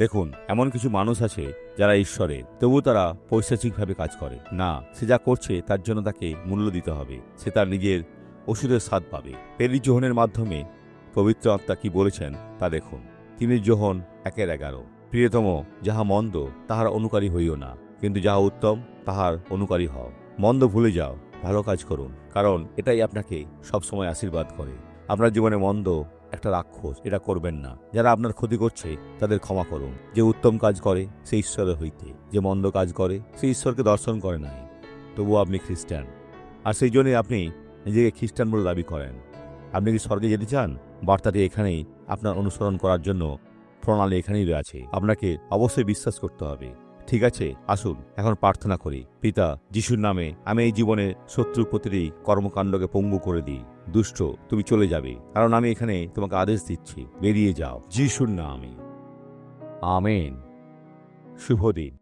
দেখুন, এমন কিছু মানুষ আছে যারা ঈশ্বরের তবু তারা পৈশাচিকভাবে কাজ করে। না, সে যা করছে তার জন্য তাকে মূল্য দিতে হবে। সে তার নিজের ওষুধের স্বাদ পাবে। পেরি জোহনের মাধ্যমে পবিত্র আত্মা কি বলেছেন, তা দেখুন। তিনি জোহন একের এগারো। প্রিয়তম, যাহা মন্দ, তাহার অনুকারী হইও না। কিন্তু যাহা উত্তম, তাহার অনুকারী হও। মন্দ ভুলে যাও, ভালো কাজ করুন। কারণ এটাই আপনাকে সবসময় আশীর্বাদ করে। আপনার জীবনে মন্দ একটা রাক্ষস। এটা করবেন না। যারা আপনার ক্ষতি করছে, তাদের ক্ষমা করুন। যে উত্তম কাজ করে, সে ঈশ্বরের হইতে। যে মন্দ কাজ করে, সে ঈশ্বরকে দর্শন করে নাই। তবুও আপনি খ্রিস্টান। আর সেই জন্যই আপনি নিজেকে খ্রিস্টান বলে দাবি করেন। আপনি কি স্বর্গে যেতে চান? বার্তাটি এখানেই আপনার অনুসরণ করার জন্য প্রণালী এখানেই রয়েছে। আপনাকে অবশ্যই বিশ্বাস করতে হবে। ঠিক আছে, আসুন, এখন প্রার্থনা করি। পিতা, যিশুর নামে আমি এই জীবনে শত্রু প্রতিটি কর্মকাণ্ডকে পঙ্গু করে দিই। দুষ্ট, তুমি চলে যাবে, কারণ আমি এখানে তোমাকে আদেশ দিচ্ছি। বেরিয়ে যাও, যিশুর নামে। আমেন। শুভ দিন।